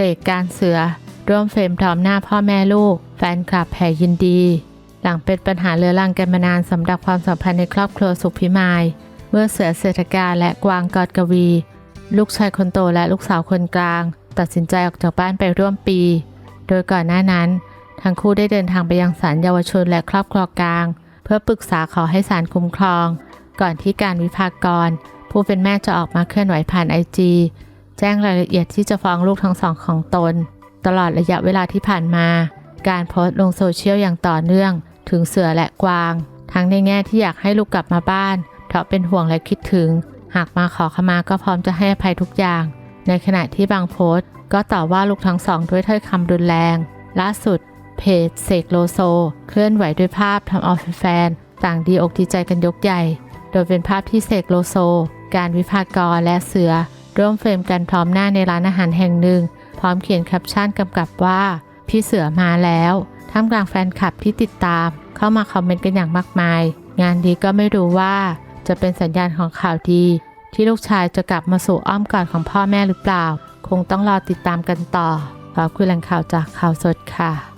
เสกการเสือ ร่วมเฟรมพร้อมหน้าพ่อแม่ลูก แฟนคลับแห่ยินดี หลังเป็นปัญหาเรื้อรังกันมานานสำหรับความสัมพันธ์ในครอบครัวสุขพิมาย เมื่อเสือเศรษฐกาและกวางกอดกวี ลูกชายคนโตและลูกสาวคนกลาง ตัดสินใจออกจากบ้านไปร่วมปี โดยก่อนหน้านั้น ทั้งคู่ได้เดินทางไปยังศาลเยาวชนและครอบครัวกลาง เพื่อปรึกษาขอให้ศาลคุ้มครอง ก่อนที่การวิพากร ผู้เป็นแม่จะออกมาเคลื่อนไหวผ่านไอจี แจ้งรายละเอียดที่จะฟ้องลูกทั้งสองของตน ตลอดระยะเวลาที่ผ่านมา การโพสต์ลงโซเชียลอย่างต่อเนื่อง ถึงเสือและกวาง ทั้งในแง่ที่อยากให้ลูกกลับมาบ้าน เพราะเป็นห่วงและคิดถึง หากมาขอขมาก็พร้อมจะให้อภัยทุกอย่าง ในขณะที่บางโพสต์ ก็ต่อว่าลูกทั้งสองด้วยถ้อยคำรุนแรงล่าสุดเพจเสกโลโซ เคลื่อนไหวด้วยภาพทำเอาแฟนๆต่างดีอกดีใจกันยกใหญ่ โดยเป็นภาพที่เสกโลโซ การวิพากรและเสือ ร่วมเฟรมกันพร้อมหน้าในร้านอาหารแห่งหนึ่ง พร้อมเขียนแคปชั่นกำกับว่า พี่เสือมาแล้วท่ามกลางแฟนคลับที่ติดตาม เข้ามาคอมเมนต์กันอย่างมากมาย งานดีก็ไม่รู้ว่า จะเป็นสัญญาณของข่าวดี ที่ลูกชายจะกลับมาสู่อ้อมกอดของพ่อแม่หรือเปล่า คงต้องรอติดตามกันต่อขอบคุณแหล่งข่าวจากข่าวสดค่ะ